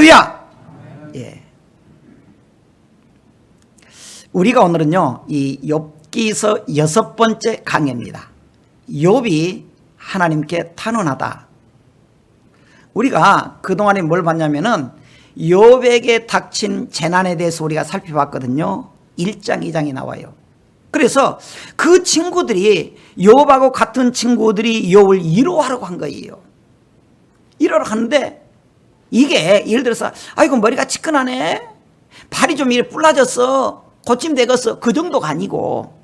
할렐루야! 예. 우리가 오늘은요, 이 욥기서 여섯 번째 강해입니다. 욥이 하나님께 탄원하다. 우리가 그동안에 뭘 봤냐면은 욥에게 닥친 재난에 대해서 우리가 살펴봤거든요. 1장, 2장이 나와요. 그래서 그 친구들이 욥하고 같은 친구들이 욥을 위로하려고 한 거예요. 위로를 하는데 이게 예를 들어서 아이고 머리가 치근하네. 발이 좀 이렇게 뿔라졌어. 고침 되겠어. 그 정도가 아니고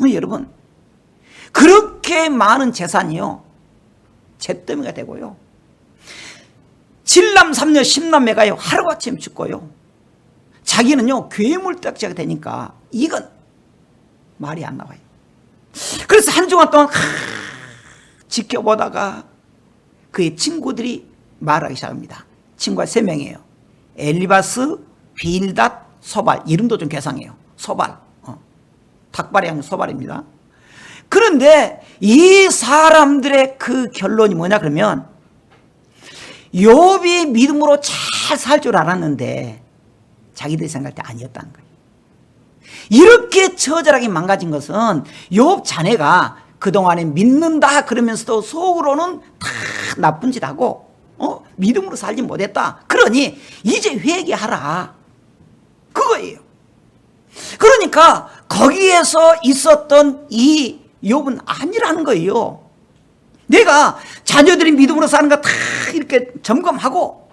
어, 여러분 그렇게 많은 재산이요. 잿더미가 되고요. 칠남 삼녀 십남매가요 하루아침 죽고요. 자기는요 괴물딱지가 되니까 이건 말이 안 나와요. 그래서 한 주간 동안 하, 지켜보다가 그의 친구들이 말하기 시작합니다. 친구가 세 명이에요. 엘리바스, 빌닷, 소발. 이름도 좀 괴상해요. 소발. 어. 닭발이 아니고 소발입니다. 그런데 이 사람들의 그 결론이 뭐냐 그러면 욥이 믿음으로 잘 살 줄 알았는데 자기들이 생각할 때 아니었다는 거예요. 이렇게 처절하게 망가진 것은 욥 자네가 그동안에 믿는다 그러면서도 속으로는 다 나쁜 짓 하고 어? 믿음으로 살지 못했다. 그러니 이제 회개하라. 그거예요. 그러니까 거기에서 있었던 이 욥은 아니라는 거예요. 내가 자녀들이 믿음으로 사는 거 다 이렇게 점검하고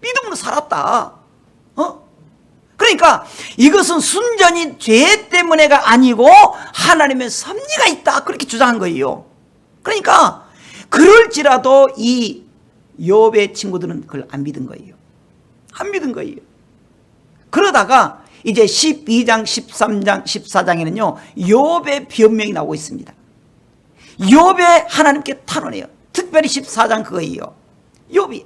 믿음으로 살았다. 어? 그러니까 이것은 순전히 죄 때문에가 아니고 하나님의 섭리가 있다. 그렇게 주장한 거예요. 그러니까 그럴지라도 이 욥의 친구들은 그걸 안 믿은 거예요. 안 믿은 거예요. 그러다가 이제 12장, 13장, 14장에는요. 욥의 변명이 나오고 있습니다. 욥의 하나님께 탄원해요. 특별히 14장 그거예요. 욥이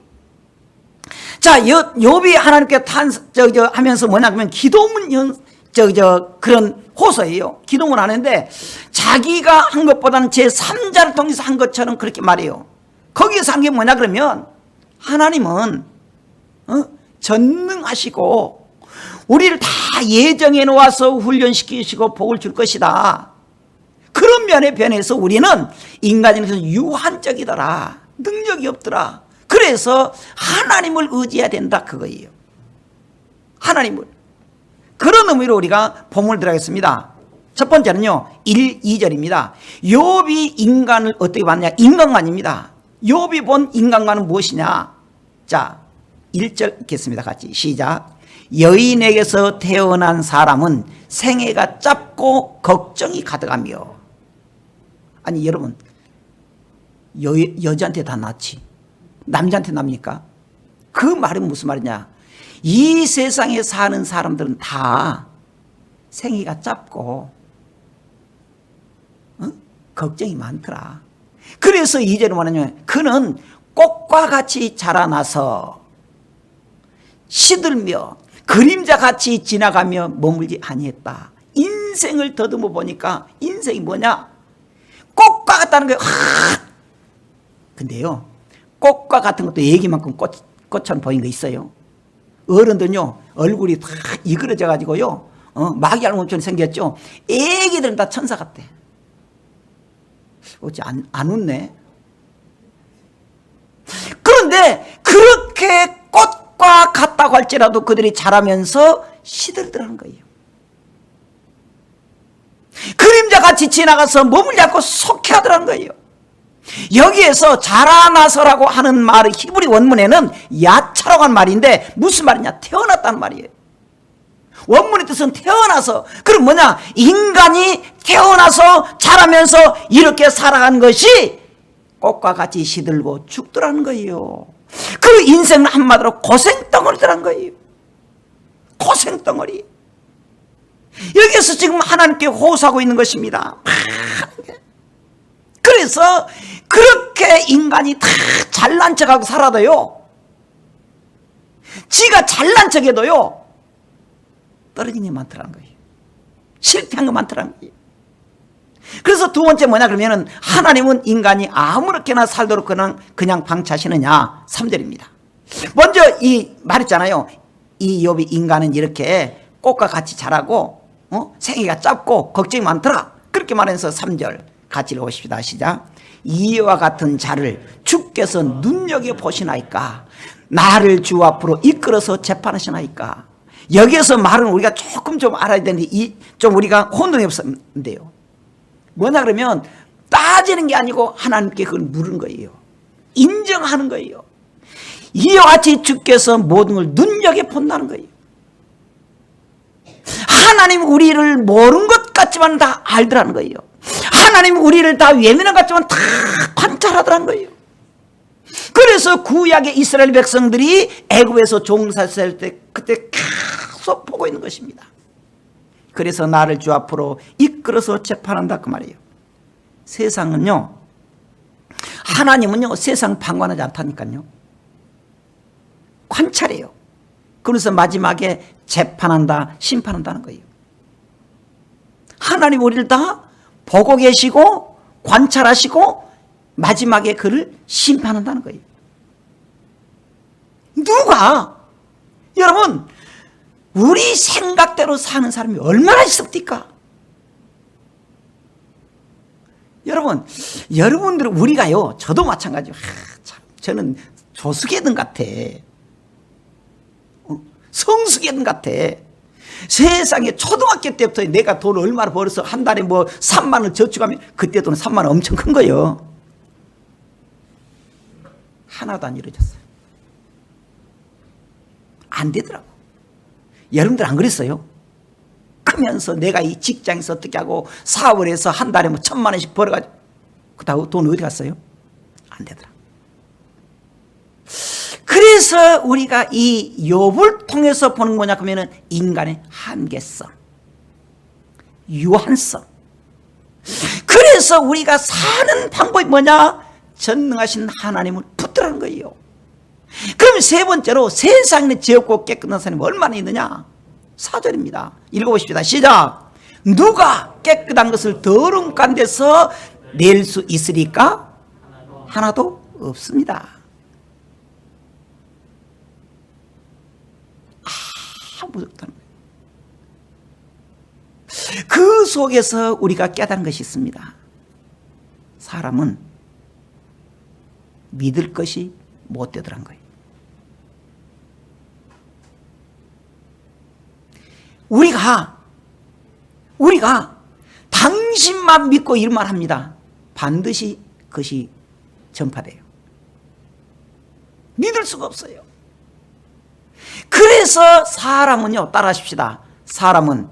자, 여, 욥이 하나님께 탄, 저, 저, 하면서 뭐냐, 그러면 기도문 연, 저, 저, 그런 호소예요. 기도문 하는데 자기가 한 것보다는 제 3자를 통해서 한 것처럼 그렇게 말해요. 거기에서 한 게 뭐냐, 그러면 하나님은, 어? 전능하시고 우리를 다 예정해 놓아서 훈련시키시고 복을 줄 것이다. 그런 면에 변해서 우리는 인간에서 유한적이더라. 능력이 없더라. 그래서 하나님을 의지해야 된다 그거예요. 하나님을. 그런 의미로 우리가 본문을 들어가겠습니다. 첫 번째는요. 1, 2절입니다. 욥이 인간을 어떻게 봤냐? 인간관입니다. 욥이 본 인간관은 무엇이냐? 자, 1절 읽겠습니다. 같이 시작. 여인에게서 태어난 사람은 생애가 짧고 걱정이 가득하며 아니 여러분 여, 여자한테 다 낫지 남자한테 납니까? 그 말은 무슨 말이냐? 이 세상에 사는 사람들은 다 생애가 짧고 어? 걱정이 많더라. 그래서 이제는 뭐냐면 그는 꽃과 같이 자라나서 시들며 그림자 같이 지나가며 머물지 아니했다. 인생을 더듬어 보니까 인생이 뭐냐? 꽃과 같다는 거예요. 하! 근데요. 꽃과 같은 것도 얘기만큼 꽃, 꽃처럼 보이는 거 있어요. 어른들은요, 얼굴이 다 이그러져 가지고요, 어, 마귀 알몸처럼 생겼죠. 애기들은 다 천사 같대. 어찌 안, 안 웃네? 그런데 그렇게 꽃과 같다고 할지라도 그들이 자라면서 시들더라는 거예요. 그림자 같이 지나가서 몸을 잡고 속해하더라는 거예요. 여기에서 자라나서라고 하는 말의 히브리 원문에는 야차라고 하는 말인데 무슨 말이냐? 태어났다는 말이에요. 원문의 뜻은 태어나서 그럼 뭐냐? 인간이 태어나서 자라면서 이렇게 살아간 것이 꽃과 같이 시들고 죽더라는 거예요. 그 인생은 한마디로 고생덩어리더란 거예요. 고생덩어리. 여기서 지금 하나님께 호소하고 있는 것입니다. 그래서 그렇게 인간이 다 잘난 척하고 살아도요. 지가 잘난 척해도요. 떨어진 게 많더라는 거예요. 실패한 거 많더라는 거예요. 그래서 두 번째 뭐냐 그러면은 하나님은 인간이 아무렇게나 살도록 그냥 그냥 방치하시느냐 3절입니다. 먼저 이 말했잖아요. 이 욥이 인간은 이렇게 꽃과 같이 자라고 어? 생애가 짧고 걱정이 많더라. 그렇게 말해서 3절 같이 읽어보십시다. 시작. 이와 같은 자를 주께서 눈여겨 보시나이까 나를 주 앞으로 이끌어서 재판하시나이까 여기에서 말은 우리가 조금 좀 알아야 되는데 이 좀 우리가 혼동이 없었는데요. 뭐냐 그러면 따지는 게 아니고 하나님께 그걸 물은 거예요. 인정하는 거예요. 이와 같이 주께서 모든 걸 눈여겨 본다는 거예요. 하나님 우리를 모르는 것 같지만 다 알더라는 거예요. 하나님 우리를 다 외면한 것 같지만 다 관찰하더라는 거예요. 그래서 구약의 이스라엘 백성들이 애굽에서 종살살 때 그때 계속 보고 있는 것입니다. 그래서 나를 주 앞으로 이끌어서 재판한다 그 말이에요. 세상은요. 하나님은요. 세상 방관하지 않다니까요. 관찰해요. 그래서 마지막에 재판한다, 심판한다는 거예요. 하나님 우리를 다 보고 계시고 관찰하시고 마지막에 그를 심판한다는 거예요. 누가? 여러분, 우리 생각대로 사는 사람이 얼마나 있습니까? 여러분, 여러분들은 우리가요, 저도 마찬가지요. 하, 참, 저는 조수계든 같아. 어, 성수계든 같아. 세상에 초등학교 때부터 내가 돈 얼마나 벌어서 한 달에 뭐 3만 원 저축하면 그때 돈은 3만 원 엄청 큰 거예요. 하나도 안 이루어졌어요. 안 되더라고. 여러분들 안 그랬어요? 크면서 내가 이 직장에서 어떻게 하고 사업을 해서 한 달에 뭐 천만 원씩 벌어가지고 그다음 돈 어디 갔어요? 안 되더라. 그래서 우리가 이 욥을 통해서 보는 뭐냐 그러면은 인간의 한계성, 유한성. 그래서 우리가 사는 방법이 뭐냐? 전능하신 하나님을 붙들라는 거예요. 그럼 세 번째로 세상에 지었고 깨끗한 사람이 얼마나 있느냐? 사절입니다. 읽어보십시다. 시작. 누가 깨끗한 것을 더러운 가운데서 낼 수 있으리까? 하나도 없습니다. 아무도 없다는. 그 속에서 우리가 깨달은 것이 있습니다. 사람은 믿을 것이 못 되더란 거예요. 우리가 우리가 당신만 믿고 일만 합니다. 반드시 그것이 전파돼요. 믿을 수가 없어요. 그래서 사람은요, 따라하십시다. 사람은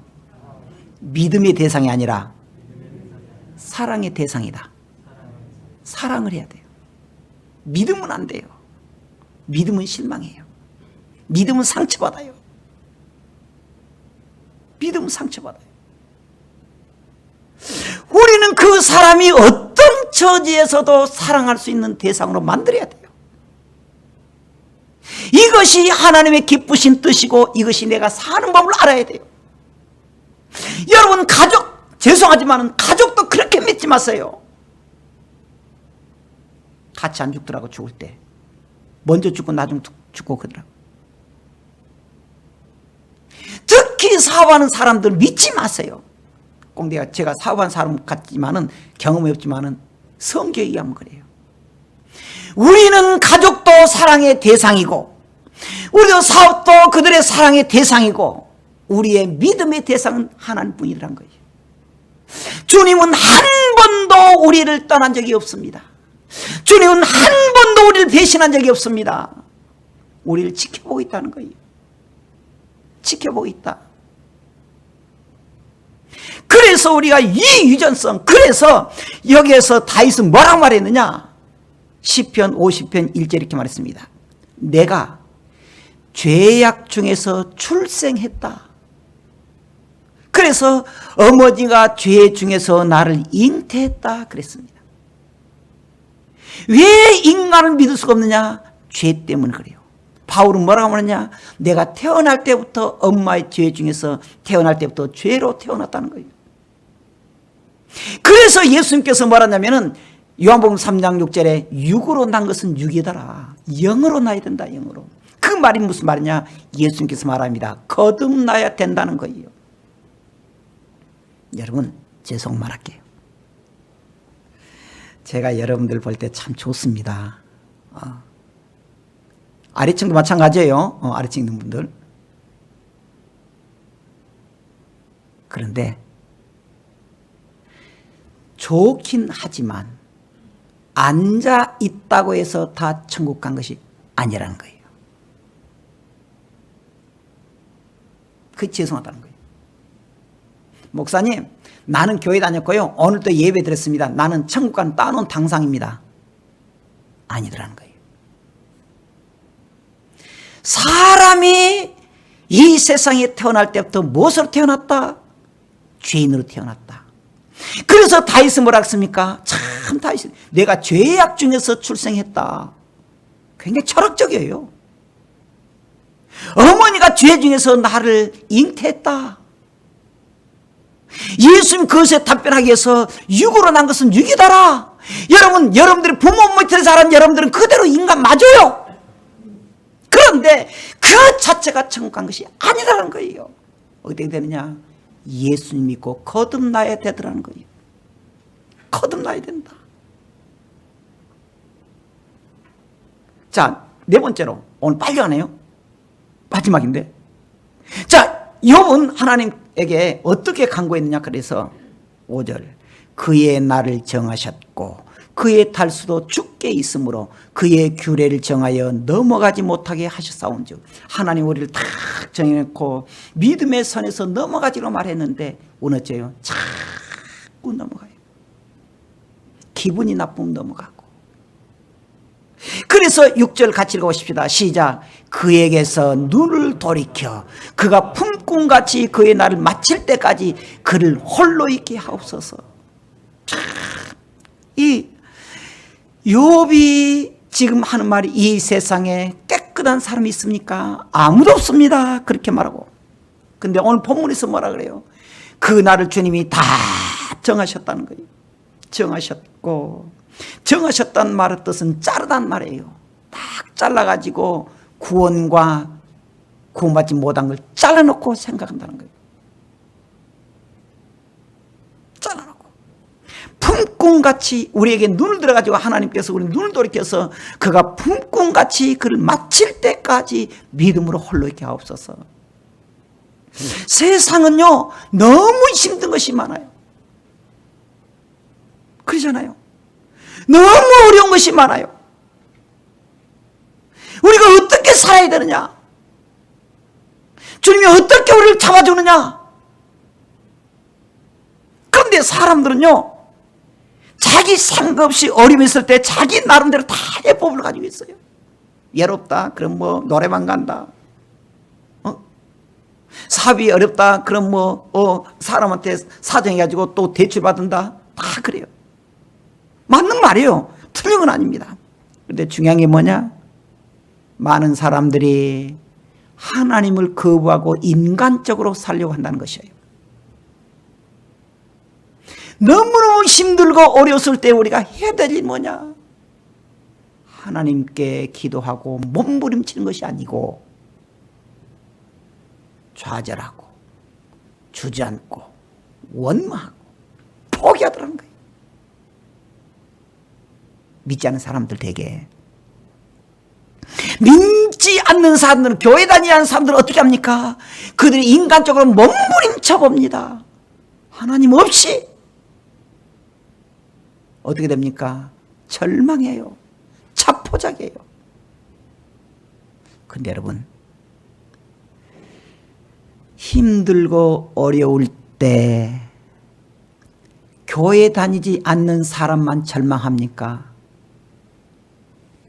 믿음의 대상이 아니라 사랑의 대상이다. 사랑을 해야 돼요. 믿음은 안 돼요. 믿음은 실망해요. 믿음은 상처받아요. 믿음은 상처받아요. 우리는 그 사람이 어떤 처지에서도 사랑할 수 있는 대상으로 만들어야 돼요. 이것이 하나님의 기쁘신 뜻이고 이것이 내가 사는 법을 알아야 돼요. 여러분 가족 죄송하지만 가족도 그렇게 믿지 마세요. 같이 안 죽더라고 죽을 때 먼저 죽고 나중 죽고 그러더라고. 특히 사업하는 사람들 믿지 마세요. 꼭 내가 제가 사업한 사람 같지만은 경험이 없지만은 성경에 의하면 그래요. 우리는 가족도 사랑의 대상이고 우리도 사업도 그들의 사랑의 대상이고 우리의 믿음의 대상은 하나님뿐이라는 거예요. 주님은 한 번도 우리를 떠난 적이 없습니다. 주님은 한 번도 우리를 배신한 적이 없습니다. 우리를 지켜보고 있다는 거예요. 지켜보고 있다. 그래서 우리가 이 유전성, 그래서 여기에서 다윗은 뭐라고 말했느냐? 10편 50편 1절 이렇게 말했습니다. 내가 죄악 중에서 출생했다. 그래서 어머니가 죄 중에서 나를 잉태했다 그랬습니다. 왜 인간을 믿을 수가 없느냐? 죄 때문에 그래요. 바울은 뭐라고 하느냐? 내가 태어날 때부터 엄마의 죄 중에서 태어날 때부터 죄로 태어났다는 거예요. 그래서 예수님께서 뭐라냐면은 요한복음 3장 6절에 육으로 난 것은 육이더라. 영으로 나야 된다 영으로. 그 말이 무슨 말이냐? 예수님께서 말합니다. 거듭나야 된다는 거예요. 여러분 죄송 말할게요. 제가 여러분들 볼 때 참 좋습니다. 어. 아래층도 마찬가지예요. 어, 아래층 있는 분들. 그런데 좋긴 하지만 앉아 있다고 해서 다 천국 간 것이 아니라는 거예요. 그 죄송하다는 거예요. 목사님, 나는 교회 다녔고요. 오늘도 예배 드렸습니다. 나는 천국 간 따놓은 당상입니다. 아니더라는 거예요. 사람이 이 세상에 태어날 때부터 무엇으로 태어났다? 죄인으로 태어났다. 그래서 다윗은 뭐라 했습니까? 참 다윗은 내가 죄악 중에서 출생했다. 굉장히 철학적이에요. 어머니가 죄 중에서 나를 잉태했다. 예수님 그것에 답변하기 위해서 육으로 난 것은 육이다라. 여러분, 여러분들이 부모 밑에 자란 여러분들은 그대로 인간 맞아요. 그런데 그 자체가 천국 간 것이 아니라는 거예요. 어떻게 되느냐? 예수님 믿고 거듭나야 되더라는 거예요. 거듭나야 된다. 자, 네 번째로 오늘 빨리 하네요. 마지막인데. 자, 욥은 하나님에게 어떻게 간구했느냐 그래서 5절 그의 날을 정하셨고 그의 탈수도 죽게 있으므로 그의 규례를 정하여 넘어가지 못하게 하셨사온즉 하나님 우리를 딱 정해놓고 믿음의 선에서 넘어가지로 말했는데 어쩌요? 자꾸 넘어가요. 기분이 나쁘면 넘어가고. 그래서 6절 같이 읽어보십시다. 시작. 그에게서 눈을 돌이켜 그가 품꿈같이 그의 날을 마칠 때까지 그를 홀로 있게 하옵소서 욥이 지금 하는 말이 이 세상에 깨끗한 사람이 있습니까? 아무도 없습니다. 그렇게 말하고. 근데 오늘 본문에서 뭐라 그래요? 그 날을 주님이 다 정하셨다는 거예요. 정하셨고 정하셨다는 말의 뜻은 자르다는 말이에요. 딱 잘라가지고 구원과 구원받지 못한 걸 잘라놓고 생각한다는 거예요. 잘라놓고. 품꿈같이 우리에게 눈을 들어가지고 하나님께서 우리 눈을 돌이켜서 그가 품꿈같이 그를 마칠 때까지 믿음으로 홀로 있게 하옵소서. 세상은요 너무 힘든 것이 많아요. 그러잖아요. 너무 어려운 것이 많아요. 우리가 어떻게 살아야 되느냐? 주님이 어떻게 우리를 잡아주느냐? 그런데 사람들은요, 자기 상관없이 어려움 있을 때 자기 나름대로 다 해법을 가지고 있어요. 외롭다. 그럼 뭐 노래방 간다. 어? 사업이 어렵다. 그럼 뭐 어, 사람한테 사정해가지고 또 대출 받는다. 다 그래요. 맞는 말이에요. 틀린 건 아닙니다. 근데 중요한 게 뭐냐? 많은 사람들이 하나님을 거부하고 인간적으로 살려고 한다는 것이에요. 너무너무 힘들고 어려웠을 때 우리가 해야 될 일이 뭐냐? 하나님께 기도하고 몸부림치는 것이 아니고 좌절하고 주저앉고 원망하고 포기하더라는 거예요. 믿지 않는 사람들 되게 믿지 않는 사람들은 교회 다니는 사람들은 어떻게 합니까? 그들이 인간적으로 몸부림쳐 봅니다. 하나님 없이 어떻게 됩니까? 절망해요. 자포자기해요. 근데 여러분 힘들고 어려울 때 교회 다니지 않는 사람만 절망합니까?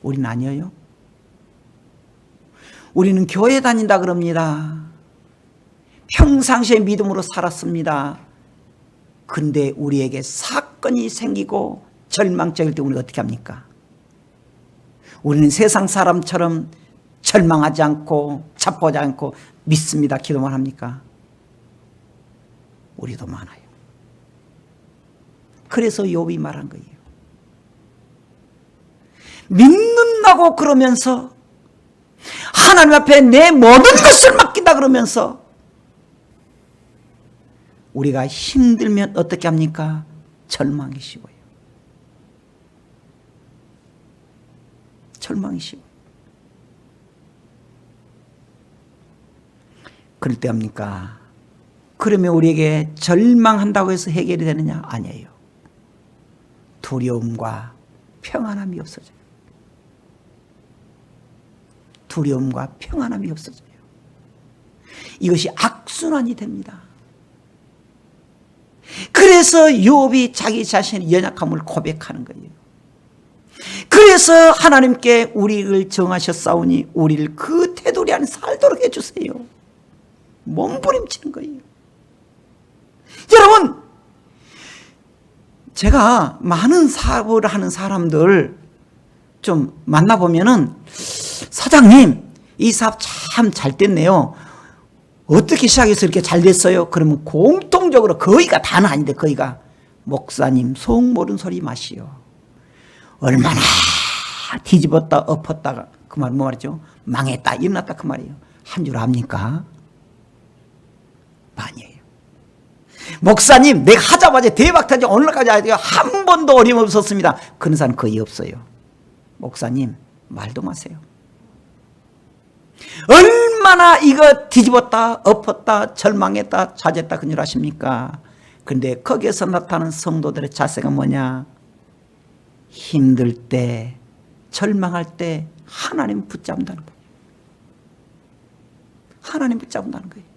우리는 아니에요. 우리는 교회 다닌다 그럽니다. 평상시에 믿음으로 살았습니다. 근데 우리에게 사건이 생기고 절망적일 때 우리가 어떻게 합니까? 우리는 세상 사람처럼 절망하지 않고 자포하지 않고 믿습니다. 기도만 합니까? 우리도 많아요. 그래서 욥이 말한 거예요. 믿는 끝나고 그러면서 하나님 앞에 내 모든 것을 맡긴다 그러면서 우리가 힘들면 어떻게 합니까? 절망이 쉬워요. 절망이 쉬워. 그럴 때 합니까? 그러면 우리에게 절망한다고 해서 해결이 되느냐? 아니에요. 두려움과 평안함이 없어져요. 두려움과 평안함이 없어져요. 이것이 악순환이 됩니다. 그래서 욥이 자기 자신의 연약함을 고백하는 거예요. 그래서 하나님께 우리를 정하셨사오니 우리를 그 테두리 안에 살도록 해주세요. 몸부림치는 거예요. 여러분, 제가 많은 사업을 하는 사람들 좀 만나보면은 사장님, 이 사업 참 잘 됐네요. 어떻게 시작해서 이렇게 잘 됐어요? 그러면 공통적으로 거의가 다는 아닌데 거의가 목사님 속 모른 소리 마시오. 얼마나 뒤집었다 엎었다가 그말 뭐 말이죠? 망했다 일어났다 그 말이에요. 한 줄 압니까? 아니에요. 목사님 내가 하자마자 대박 터지 오늘까지 한 번도 어려움 없었습니다. 그런 사람 거의 없어요. 목사님 말도 마세요. 얼마나 이거 뒤집었다 엎었다 절망했다 찾았다 그줄 아십니까? 근데 거기에서 나타나는 성도들의 자세가 뭐냐? 힘들 때 절망할 때 하나님 붙잡는다는 거예요. 하나님 붙잡는다는 거예요.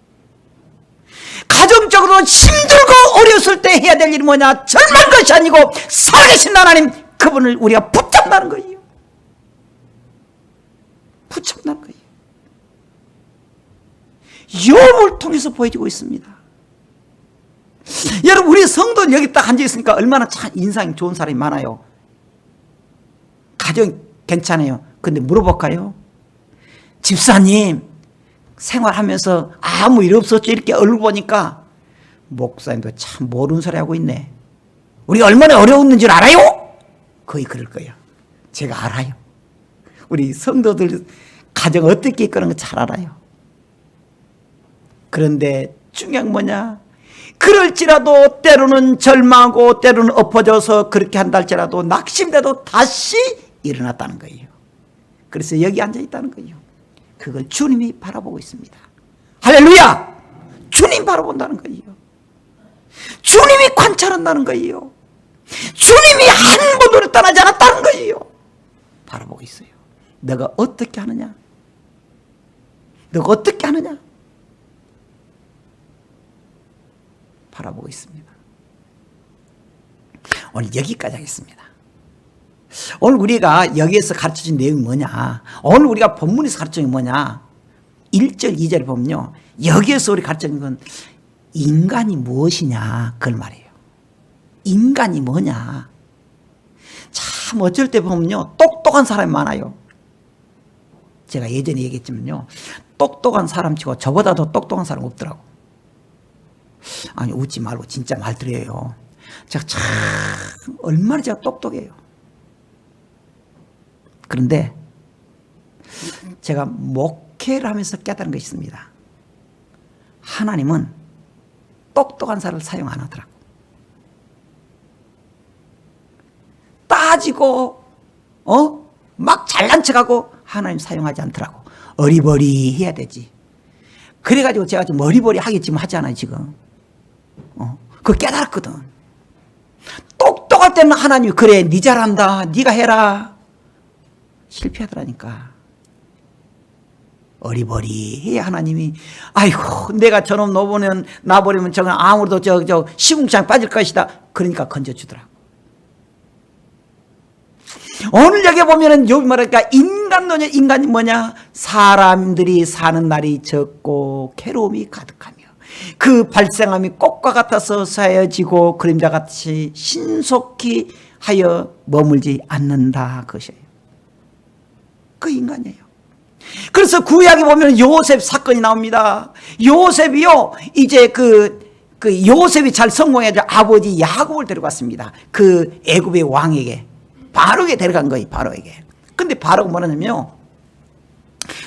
가정적으로 힘들고 어려웠을 때 해야 될 일이 뭐냐? 절망 것이 아니고 살아계신 하나님 그분을 우리가 붙잡는다는 거예요. 붙잡는다는 거예요. 욥을 통해서 보여지고 있습니다. 여러분 우리 성도는 여기 딱 앉아 있으니까 얼마나 참 인상이 좋은 사람이 많아요. 가정 괜찮아요. 근데 물어볼까요? 집사님 생활하면서 아무 일 없었죠. 이렇게 얼굴 보니까 목사님도 참 모르는 소리 하고 있네. 우리가 얼마나 어려웠는 줄 알아요? 거의 그럴 거예요. 제가 알아요. 우리 성도들 가정 어떻게 이끄는 거 잘 알아요. 그런데 중요한 뭐냐? 그럴지라도 때로는 절망하고 때로는 엎어져서 그렇게 한다 할지라도 낙심돼도 다시 일어났다는 거예요. 그래서 여기 앉아 있다는 거예요. 그걸 주님이 바라보고 있습니다. 할렐루야! 주님 바라본다는 거예요. 주님이 관찰한다는 거예요. 주님이 한 번도 떠나지 않았다는 거예요. 바라보고 있어요. 너가 어떻게 하느냐? 너가 어떻게 하느냐? 바라보고 있습니다. 오늘 여기까지 하겠습니다. 오늘 우리가 여기에서 가르쳐준 내용이 뭐냐? 오늘 우리가 본문에서 가르쳐준 게 뭐냐? 1절, 2절 보면요. 여기에서 우리 가르쳐준 건 인간이 무엇이냐? 그걸 말이에요. 인간이 뭐냐? 참 어쩔 때 보면요. 똑똑한 사람이 많아요. 제가 예전에 얘기했지만요. 똑똑한 사람 치고 저보다 더 똑똑한 사람 없더라고. 아니 웃지 말고 진짜 말 드려요. 제가 참 얼마나 제가 똑똑해요. 그런데 제가 목회를 하면서 깨달은 것이 있습니다. 하나님은 똑똑한 사람을 사용 안 하더라고. 따지고 어? 막 잘난 척하고 하나님 사용하지 않더라고. 어리버리 해야 되지. 그래가지고 제가 좀 어리버리 하겠지만 하지 않아요, 지금. 어, 그 깨달았거든. 똑똑할 때는 하나님이 그래, 네 잘한다, 네가 해라. 실패하더라니까. 어리버리해야 하나님이 아이고 내가 저놈 놓으면 놔버리면 저건 아무래도 저, 저 시궁창 빠질 것이다. 그러니까 건져주더라고. 오늘 여기 보면은 여기 뭐랄까 인간노냐 인간이 뭐냐 사람들이 사는 날이 적고 괴로움이 가득하며 그 발생함이 꽃과 같아서 쌓여지고 그림자 같이 신속히 하여 머물지 않는다 그것이에요. 그 인간이에요. 그래서 구약에 보면 요셉 사건이 나옵니다. 요셉이요 이제 그 그 요셉이 잘 성공해서 아버지 야곱을 데려갔습니다. 그 애굽의 왕에게 바로에게 데려간 거예요. 바로에게. 근데 바로가 뭐냐면요.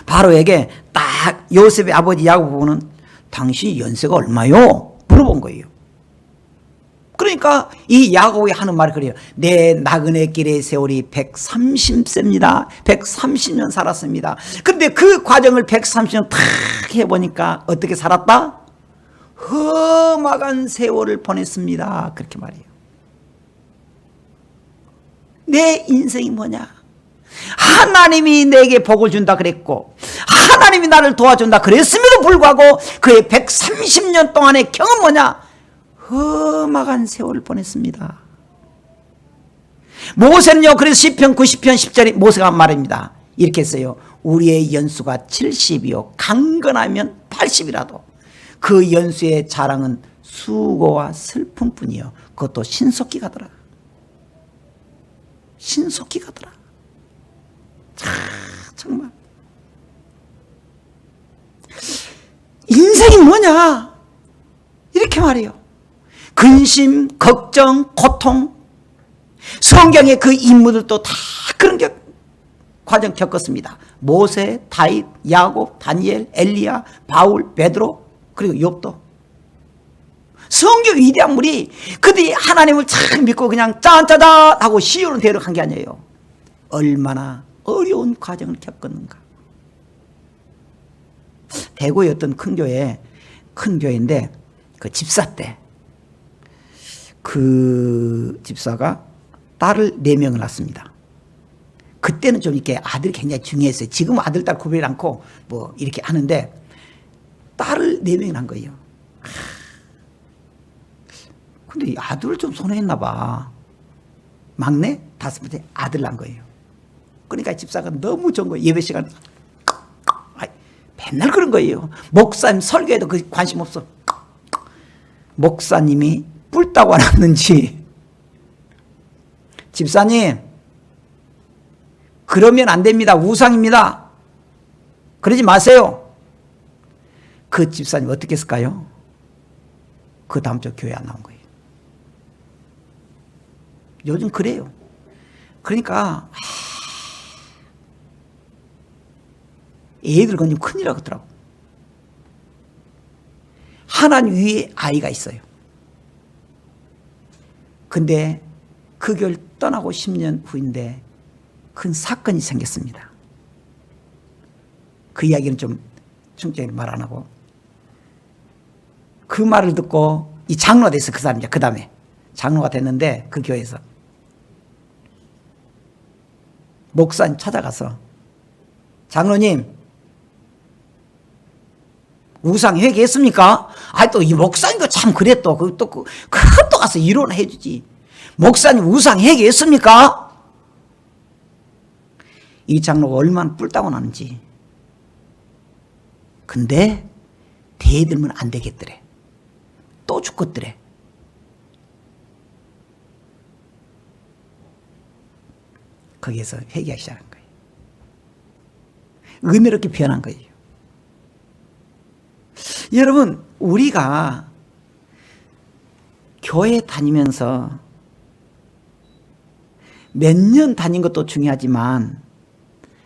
바로에게 딱 요셉의 아버지 야곱 보고는 당신 연세가 얼마요? 물어본 거예요. 그러니까 이 야곱이 하는 말이 그래요. 내 나그네 길의 세월이 130세입니다. 130년 살았습니다. 근데 그 과정을 130년 탁 해보니까 어떻게 살았다? 험악한 세월을 보냈습니다. 그렇게 말해요. 내 인생이 뭐냐? 하나님이 내게 복을 준다 그랬고 하나님이 나를 도와준다 그랬음에도 불구하고 그의 130년 동안의 경험 뭐냐? 험악한 세월을 보냈습니다. 모세는요 그래서 시편 90편 10절에 모세가 한 말입니다. 이렇게 했어요. 우리의 연수가 70이요 강건하면 80이라도 그 연수의 자랑은 수고와 슬픔 뿐이요 그것도 신속히 가더라. 신속히 가더라. 자, 정말. 인생이 뭐냐? 이렇게 말해요. 근심, 걱정, 고통. 성경의 그 인물들도 다 그런 겨, 과정 겪었습니다. 모세, 다윗, 야곱, 다니엘, 엘리야, 바울, 베드로, 그리고 욥도. 성경 위대한 물이 그들이 하나님을 참 믿고 그냥 짠짜잔 하고 시온을 데려간 게 아니에요. 얼마나 어려운 과정을 겪었는가. 대구의 어떤 큰 교회, 큰 교회인데 그 집사 때 그 집사가 딸을 네 명을 낳습니다. 그때는 좀 이렇게 아들이 굉장히 중요했어요. 지금 아들, 딸 구별 않고 뭐 이렇게 하는데 딸을 네 명을 낳은 거예요. 근데 이 아들을 좀 손해했나 봐. 막내 다섯 번째 아들 낳은 거예요. 그러니까 집사가 너무 좋은 거예요. 예배 시간 맨날 그런 거예요. 목사님 설교에도 그 관심 없어. 목사님이 뿔 따고 왔는지 집사님 그러면 안 됩니다. 우상입니다. 그러지 마세요. 그 집사님 어떻게 했을까요? 그 다음 주 교회 안 나온 거예요. 요즘 그래요. 그러니까 애들 건좀 큰일 나겠더라고. 하나님 위에 아이가 있어요. 근데 그 교회를 떠나고 10년 후인데 큰 사건이 생겼습니다. 그 이야기는 좀 충격히 말 안 하고 그 말을 듣고 이 장로가 됐어 그 사람이 그 다음에 장로가 됐는데 그 교회에서 목사님 찾아가서 장로님 우상 회개했습니까? 아또이 목사님도 참 그래 또그또 그, 그것 도 가서 이론해 주지. 목사님 우상 회개했습니까? 이 장로가 얼마나 뿔따고 나는지. 근데 대들면 안 되겠더래. 또 죽겠더래. 거기에서 회개하기 시작한 거예요. 은혜롭게 변한 거예요. 여러분 우리가 교회 다니면서 몇 년 다닌 것도 중요하지만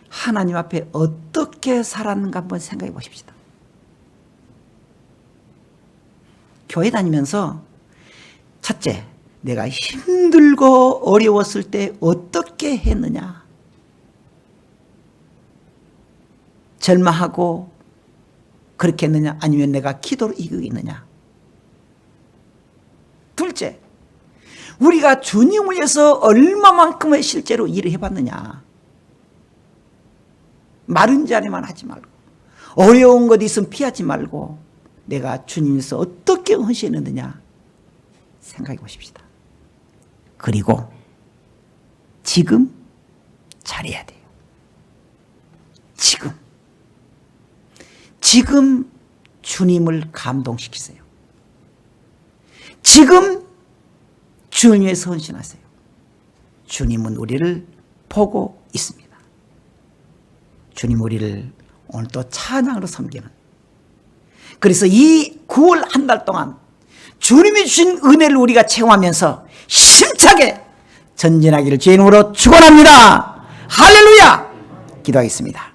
하나님 앞에 어떻게 살았는가 한번 생각해 보십시다. 교회 다니면서 첫째, 내가 힘들고 어려웠을 때 어떻게 했느냐. 절마하고 그렇게 했느냐 아니면 내가 기도로 이기고 있느냐. 둘째, 우리가 주님을 위해서 얼마만큼의 실제로 일을 해봤느냐. 마른 자리만 하지 말고 어려운 것 있으면 피하지 말고 내가 주님에서 어떻게 헌신했느냐 생각해 보십시다. 그리고 지금 잘해야 돼요. 지금. 지금 주님을 감동시키세요. 지금 주님 위해서 헌신하세요. 주님은 우리를 보고 있습니다. 주님 우리를 오늘 또 찬양으로 섬기는 그래서 이 9월 한 달 동안 주님이 주신 은혜를 우리가 체험하면서 힘차게 전진하기를 주님으로 축원합니다. 할렐루야! 기도하겠습니다.